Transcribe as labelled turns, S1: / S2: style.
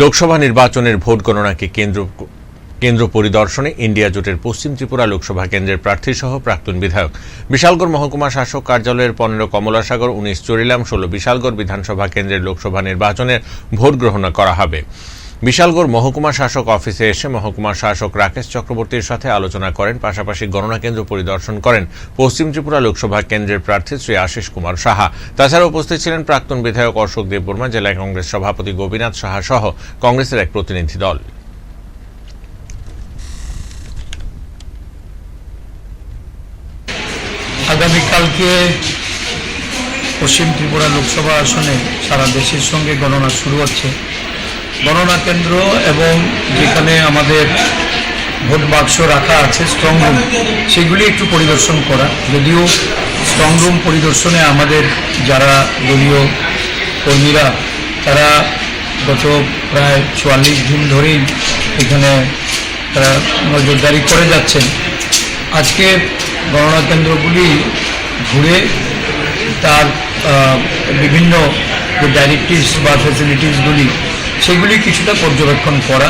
S1: লোকসভা নির্বাচনের ভোট গণনাকে কেন্দ্র কেন্দ্র পরিদর্শনে ইন্ডিয়া জোটের পশ্চিম ত্রিপুরা লোকসভা কেন্দ্রের প্রার্থী সহ প্রাক্তন বিধায়ক। বিশালগড় মহকুমা শাসক কার্যালয়ের পনেরো কমলাসাগর, উনিশ চরিলাম, ষোলো বিশালগড় বিধানসভা কেন্দ্রের লোকসভা নির্বাচনের ভোট গ্রহণ করা হবে। বিশালগড় মহকুমা শাসক অফিসে এসে মহকুমা শাসক রাকেশ চক্রবর্তীর সাথে আলোচনা করেন, পাশাপাশি গণনা কেন্দ্র পরিদর্শন করেন পশ্চিম ত্রিপুরা লোকসভা কেন্দ্রের প্রার্থী শ্রী আশিস কুমার সাহা। তাছাড়া উপস্থিত ছিলেন প্রাক্তন বিধায়ক অশোক দেববর্মা, জেলা কংগ্রেস সভাপতি গোপীনাথ সাহা সহ কংগ্রেসের এক প্রতিনিধি দল।
S2: আগামীকালকে পশ্চিম ত্রিপুরা লোকসভা আসনে সারা দেশের সঙ্গে গণনা শুরু হচ্ছে। গণনা কেন্দ্র এবং যেখানে আমাদের ভোট বাক্স রাখা আছে স্ট্রং রুম সেগুলি একটু পরিদর্শন করা। যদিও স্ট্রং রুম পরিদর্শনে আমাদের যারা দলীয় কর্মীরা, তারা গত প্রায় চুয়াল্লিশ দিন ধরেই এখানে তারা নজরদারি করে যাচ্ছেন। আজকে গণনা কেন্দ্রগুলি ঘুরে তার বিভিন্ন যে ডাইরেক্টিভস বা ফ্যাসিলিটিসগুলি সেগুলি কিছুটা পর্যবেক্ষণ করা।